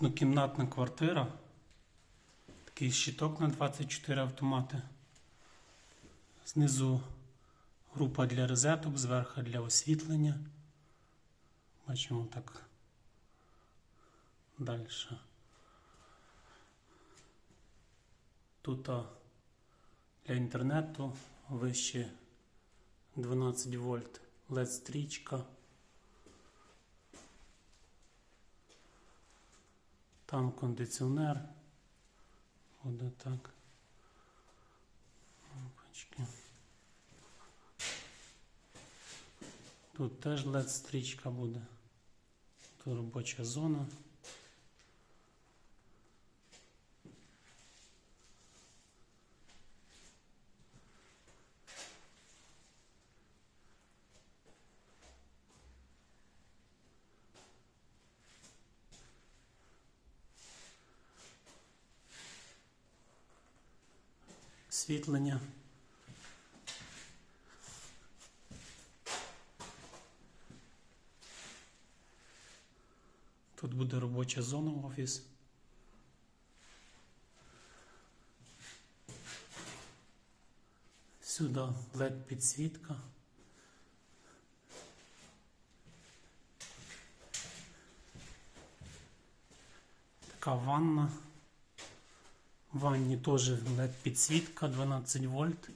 Однокімнатна квартира. Такий щиток на 24 автомати. Знизу група для розеток, зверху для освітлення. Бачимо так. Далі. Тут для інтернету вище 12 вольт LED Там кондиціонер. Буде так. Опачки. Тут теж LED стрічка буде. Тут робоча зона. Освітлення. Тут буде робоча зона офіс. Сюди LED підсвітка. Така ванна. В ванні теж LED підсвітка 12 вольт.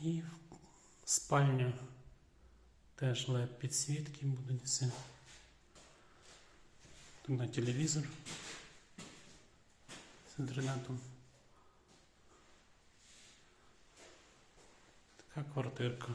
І спальня теж LED підсвітки будуть все. Тут на телевізор з інтернетом. Квартирка.